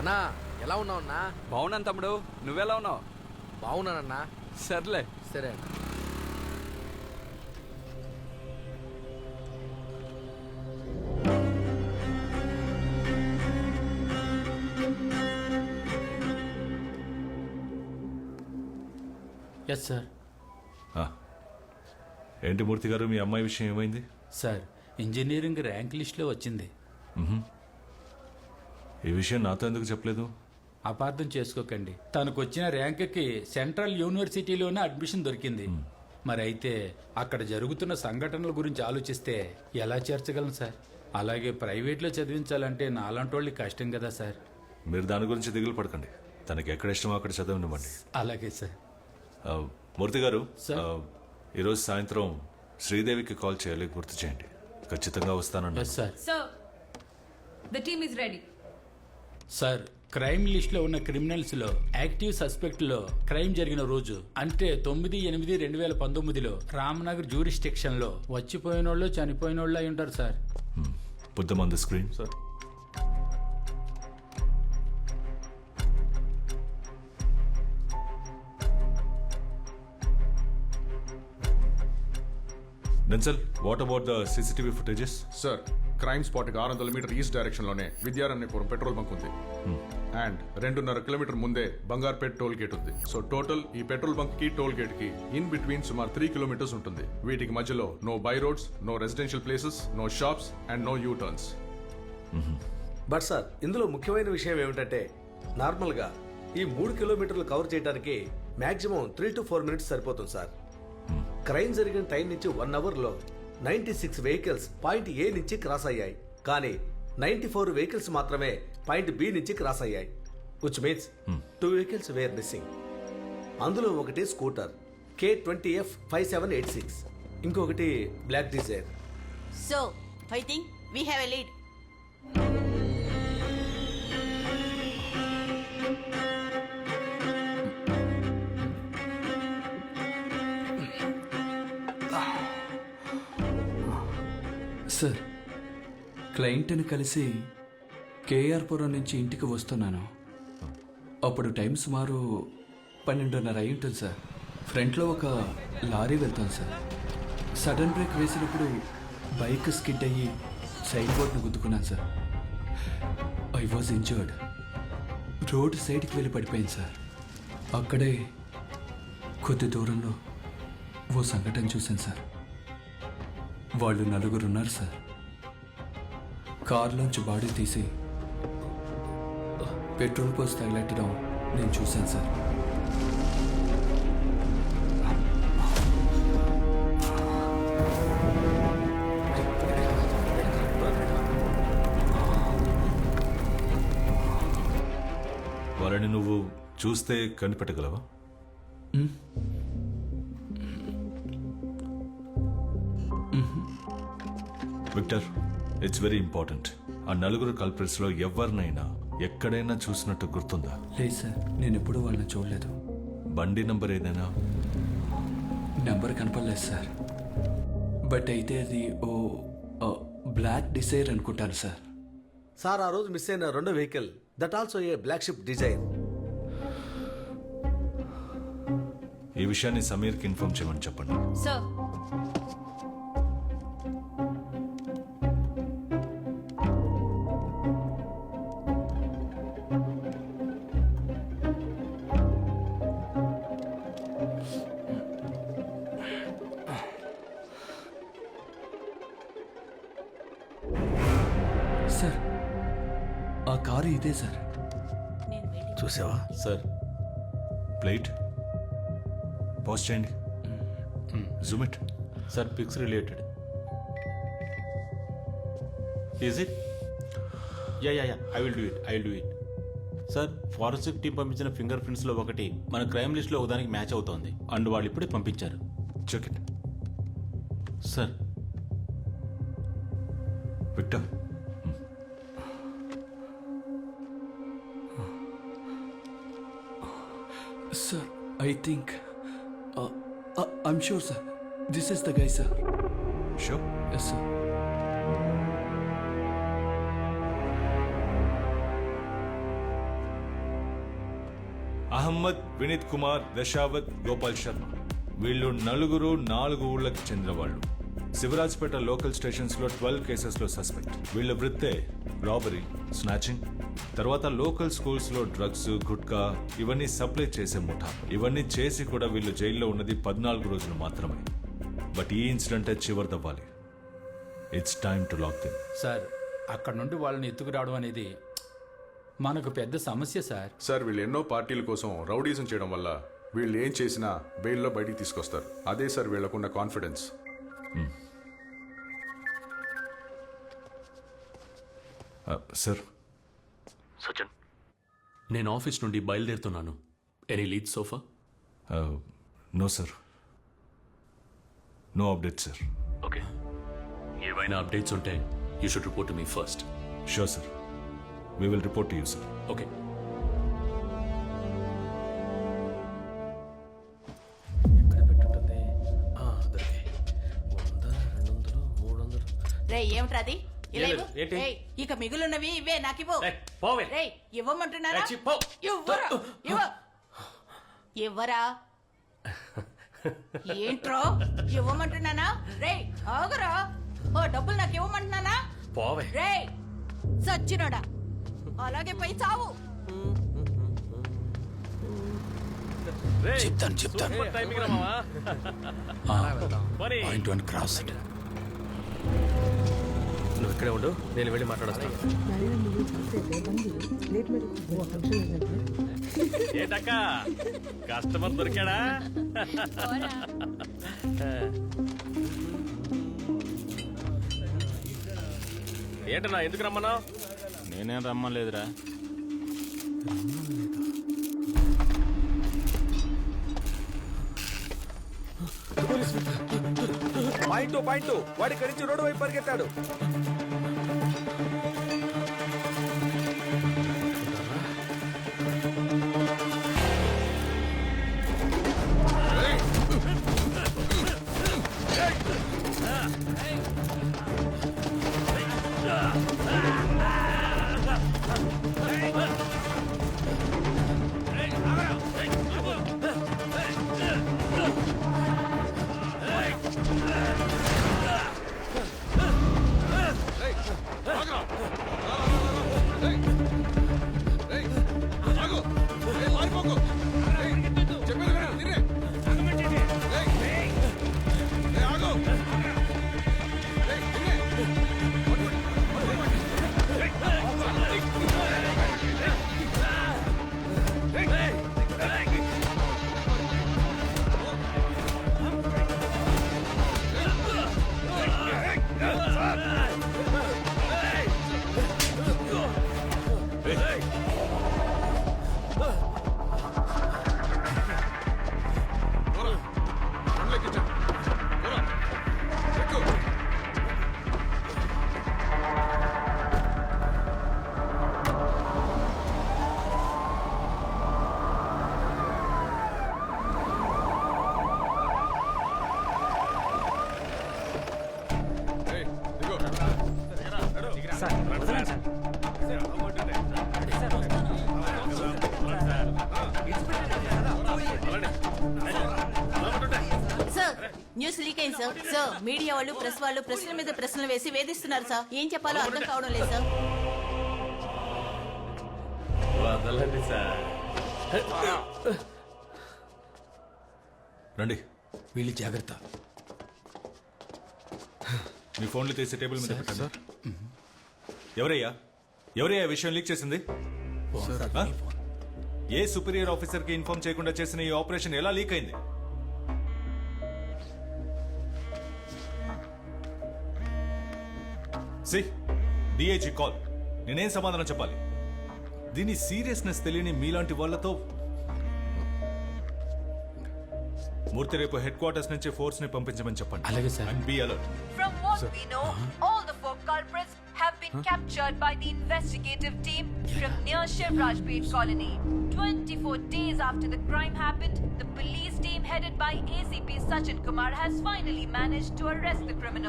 అన్నా ఎలా ఉన్నావు అన్నా? బాగున్నాను తమ్ముడు. నువ్వెలా ఉన్నావు? బాగున్నానన్నా. సర్లే. సరే అన్న. ఎస్ సార్ ఆ. ఏంటి మూర్తి గారు మీ అమ్మాయి విషయం ఏమైంది? సార్ ఇంజనీరింగ్ ర్యాంక్ లిస్ట్లో వచ్చింది. ఈ విషయం నాతో ఎందుకు చెప్పలేదు? అపార్థం చేసుకోకండి. తనకు వచ్చిన ర్యాంక్కి సెంట్రల్ యూనివర్సిటీలోనే అడ్మిషన్ దొరికింది. మరి అయితే అక్కడ జరుగుతున్న సంఘటనల గురించి ఆలోచిస్తే ఎలా చేర్చగలను సార్? అలాగే ప్రైవేట్లో చదివించాలంటే నాలాంటి వాళ్ళకి కష్టం కదా సార్. మీరు దాని గురించి దిగులు పడకండి. తనకి ఎక్కడ ఇష్టమో అక్కడ చదవనివ్వండి. అలాగే సార్. ఆ, మూర్తి గారు సార్. ఆ, ఈరోజు సాయంత్రం శ్రీదేవికి కాల్ చేయాలి గుర్తు చేయండి. ఖచ్చితంగా వస్తానన్నా yes sir Sir, the team is ready. Sir crime లిస్ట్లో ఉన్న క్రిమినల్స్లో యాక్టివ్ సస్పెక్ట్లో క్రైమ్ జరిగిన రోజు అంటే తొమ్మిది ఎనిమిది రెండు వేల పంతొమ్మిదిలో రామ్నగర్ జ్యూరిస్టిక్షన్లో వచ్చిపోయిన వాళ్ళు చనిపోయిన వాళ్ళు అయి ఉంటారు sir sir Denzel what about the CCTV footages sir crime స్పాట్కి ఆరు వందల మీటర్ ఈస్ట్ డైరెక్షన్లోనే విద్యారణ్యపురం పెట్రోల్ బంక్ ఉంది. అండ్ రెండున్నర కిలోమీటర్ ముందే బంగార్పేట్ టోల్ గేట్ ఉంది. సో టోటల్ ఈ పెట్రోల్ బంక్కి టోల్ గేట్కి ఇన్ బిట్వీన్ సుమారు త్రీ కిలోమీటర్స్ ఉంటుంది. వీటికి మధ్యలో no by roads no residential places no shops and no U turns but sir ఇందులో ముఖ్యమైన విషయం ఏమిటంటే నార్మల్గా ఈ మూడు కిలోమీటర్లు కవర్ చేయడానికి maximum three to four minutes సరిపోతుంది సార్. క్రైమ్ జరిగిన టైం నుంచి వన్ అవర్లో ninety six vehicles point A నుంచి క్రాస్ అయ్యాయి. కానీ నైంటీ ఫోర్ వెహికల్స్ మాత్రమే పాయింట్ బి నుంచి క్రాస్ అయ్యాయి. Which means two vehicles were missing అందులో ఒకటి scooter K twenty F five seven eight six ఇంకొకటి black Dzire So, I think we have a lead. క్లయింట్ని కలిసి కేఆర్పురం నుంచి ఇంటికి వస్తున్నాను. అప్పుడు టైం సుమారు పన్నెండున్నర అయి ఉంటుంది సార్. ఫ్రంట్లో ఒక లారీ వెళ్తాను సార్. సడన్ బ్రేక్ వేసినప్పుడు బైక్ స్కిడ్ అయ్యి సైడ్ బోర్డ్ను గుద్దుకున్నాను sir. I was injured. Road సైడ్కి వెళ్ళి పడిపోయింది సార్. అక్కడే కొద్ది దూరంలో ఓ సంఘటన చూశాను సార్. వాళ్ళు నలుగురు ఉన్నారు సార్. కారులోంచి బాడీ తీసి పెట్రోల్ పోసి తగిలెట్టడం నేను చూశాను సార్. వాళ్ళని నువ్వు చూస్తే కనిపెట్టగలవా? విక్టర్. ఇట్స్ వెరీ ఇంపార్టెంట్ ఆ నలుగురు కల్ప్రిట్స్లో ఎవరినైనా ఎక్కడైనా చూసినట్టు గుర్తుందా? లేదు సార్ నేను ఎప్పుడూ వాళ్ళని చూడలేదు. బండి నంబర్ ఏదైనా? నెంబర్ కనపడలేదు సార్. బట్ అయితే అది ఓ ఓ బ్లాక్ డిసైర్ అనుకుంటాను సార్. సార్ ఆ రోజు మిస్ అయిన రెండో vehicle that also a black Swift Dzire ఈ విషయాన్ని సమీర్కి ఇన్ఫార్మ్ చేయమని చెప్పండి. సార్ ఇదే సార్. చూసావా? Sir plate. పాజ్ చేయండి. Zoom it sir pics related. Is it ya ya ya I will do it I will do it sir forensic team పంపించిన finger ప్రింట్స్లో ఒకటి మన క్రైమ్ లిస్ట్లో ఒకదానికి మ్యాచ్ అవుతోంది. అండ్ వాళ్ళు ఇప్పుడే పంపించారు. Check it sir. Victor I think I'm sure sir this is the guy sir show yes sir Mohammed Vineeth Kumar Dasavath Gopal Sharma వీళ్ళు నలుగురు నాలుగు ఊళ్ళకి చెందిన వాళ్ళు శివరాజ్పేట లోకల్ స్టేషన్స్లో ట్వెల్వ్ కేసెస్లో సస్పెక్ట్. వీళ్ళ వృత్తే రాబరీ స్నాచింగ్ తర్వాత లోకల్ స్కూల్స్లో డ్రగ్స్ గుట్కా ఇవన్నీ సప్లై చేసే ముఠా ఇవన్నీ చేసి కూడా వీళ్ళు జైల్లో ఉన్నది పద్నాలుగు రోజులు మాత్రమే. బట్ ఈ incident చివరిదవ్వాలి. It's time to lock them sir అక్కడ నుండి వాళ్ళని ఎత్తుకురావడం అనేది మనకు పెద్ద సమస్య సార్. సార్ వీళ్ళు ఎన్నో పార్టీల కోసం రౌడీజం చేయడం వల్ల వీళ్ళు ఏం చేసినా బెయిల్లో బయటికి తీసుకొస్తారు. అదే సార్ వీళ్ళకున్న కాన్ఫిడెన్స్ సార్ సచిన్ నేను ఆఫీస్ నుండి బయలుదేరుతున్నాను. Any lead so far no sir no update sir okay ఏవైనా అప్డేట్స్ ఉంటే you should report me first sure sir we will report you sir okay రే ఏమిట్రా అది? ఇలా ఏం ఇవ్వు. లేదు, ఏంటి? రేయ్, ఇక మిగులున్నవి ఇవే నాకు ఇవ్వు. ఏయ్, పోవే. రే ఇవ్వమంటున్నారా? పో. ఇవ్వరా ఇవ్వ. ఇవ్వరా? ఏంట్రో? ఇవ్వమంటున్నానా? రే ఆగురా. ఓ డబ్బులు నాకు ఇవ్వమంటున్నానా? పోవే. రే సచ్చినోడా. అలాగే పోయి చావు. చెప్తాను చెప్తాను. పాయింట్ వన్ క్రాస్ నువ్వు ఇక్కడే ఉండు నేను వెళ్ళి మాట్లాడొస్తాను ఏంటక్క? కస్టమర్ దొరికాడా? ఏంటన్నా ఎందుకు రమ్మన్నా నేనేం రమ్మలేదురా. పాయింట్ పాయింట్ వాడి ఇక్కడి రోడ్డు వైపు పరిగెత్తాడు. సార్. న్యూస్ లీక్ అయింది సార్. సార్ మీడియా వాళ్ళు ప్రెస్ వాళ్ళు ప్రశ్నల మీద ప్రశ్నలు వేసి వేధిస్తున్నారు సార్. ఏం చెప్పాలో అర్థం కావడం లేదు సార్. వదలండి సార్. రండి. వీళ్ళు జాగ్రత్త. మీ ఫోన్లు తీసి టేబుల్ మీద పెట్టండి. ఎవరయ్యా? ఎవరయ్యా ఈ విషయం లీక్ చేసింది? ఆ? ఏ సుపీరియర్ ఆఫీసర్కి ఇన్ఫార్మ్ చేయకుండా చేసిన ఈ ఆపరేషన్ ఎలా లీక్ అయింది? C DIG call. నేనేం సమాధానం చెప్పాలి? దీని సీరియస్నెస్ తెలియని మీలాంటి వాళ్ళతో మూర్తి రేపు హెడ్ క్వార్టర్స్ నుంచి ఫోర్స్ని పంపించమని చెప్పండి. అలాగే sir. And be alert. From what we know, all the four culprits been captured by the investigative team from near Shivraj Pet colony. 24 days after the crime happened, the police team headed by ACP Sachin Kumar has finally managed to arrest the criminal.